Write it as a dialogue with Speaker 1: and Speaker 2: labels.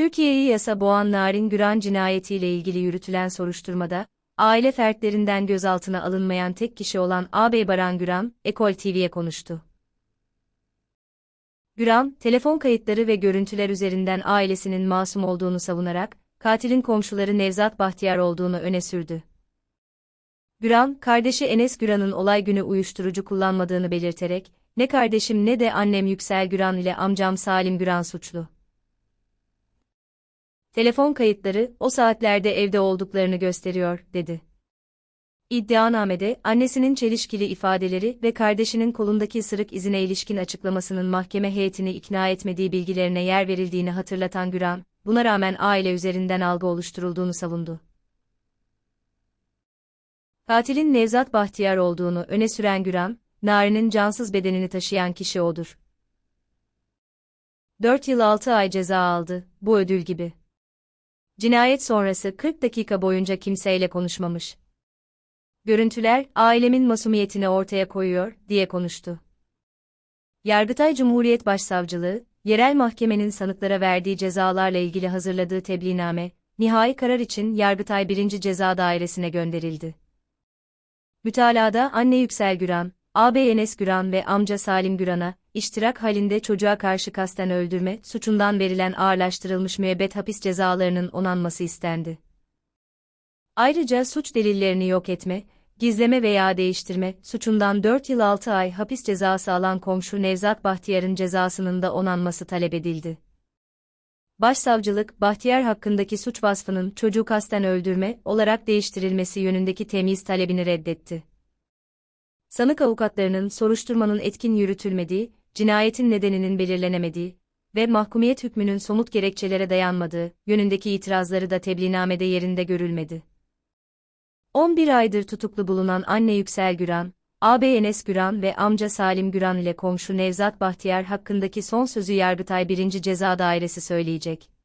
Speaker 1: Türkiye'yi yasa boğan Narin Güran cinayetiyle ilgili yürütülen soruşturmada, aile fertlerinden gözaltına alınmayan tek kişi olan ağabey Baran Güran, Ekol TV'ye konuştu. Güran, telefon kayıtları ve görüntüler üzerinden ailesinin masum olduğunu savunarak, katilin komşuları Nevzat Bahtiyar olduğunu öne sürdü. Güran, kardeşi Enes Güran'ın olay günü uyuşturucu kullanmadığını belirterek, ne kardeşim ne de annem Yüksel Güran ile amcam Salim Güran suçlu. Telefon kayıtları, o saatlerde evde olduklarını gösteriyor, dedi. İddianamede, annesinin çelişkili ifadeleri ve kardeşinin kolundaki ısırık izine ilişkin açıklamasının mahkeme heyetini ikna etmediği bilgilerine yer verildiğini hatırlatan Güran, buna rağmen aile üzerinden algı oluşturulduğunu savundu. Katilin Nevzat Bahtiyar olduğunu öne süren Güran, Nari'nin cansız bedenini taşıyan kişi odur. 4 yıl 6 ay ceza aldı, bu ödül gibi. Cinayet sonrası 40 dakika boyunca kimseyle konuşmamış. Görüntüler, ailemin masumiyetini ortaya koyuyor, diye konuştu. Yargıtay Cumhuriyet Başsavcılığı, yerel mahkemenin sanıklara verdiği cezalarla ilgili hazırladığı tebliğname, nihai karar için Yargıtay 1. Ceza Dairesi'ne gönderildi. Mütalada anne Yüksel Güran, ağabey Enes Güran ve amca Salim Güran'a, iştirak halinde çocuğa karşı kasten öldürme suçundan verilen ağırlaştırılmış müebbet hapis cezalarının onanması istendi. Ayrıca suç delillerini yok etme, gizleme veya değiştirme suçundan 4 yıl 6 ay hapis cezası alan komşu Nevzat Bahtiyar'ın cezasının da onanması talep edildi. Başsavcılık, Bahtiyar hakkındaki suç vasfının çocuğu kasten öldürme olarak değiştirilmesi yönündeki temyiz talebini reddetti. Sanık avukatlarının soruşturmanın etkin yürütülmediği, cinayetin nedeninin belirlenemediği ve mahkumiyet hükmünün somut gerekçelere dayanmadığı yönündeki itirazları da tebliğnamede yerinde görülmedi. 11 aydır tutuklu bulunan anne Yüksel Güran, ağabey Enes Güran ve amca Salim Güran ile komşu Nevzat Bahtiyar hakkındaki son sözü Yargıtay 1. Ceza Dairesi söyleyecek.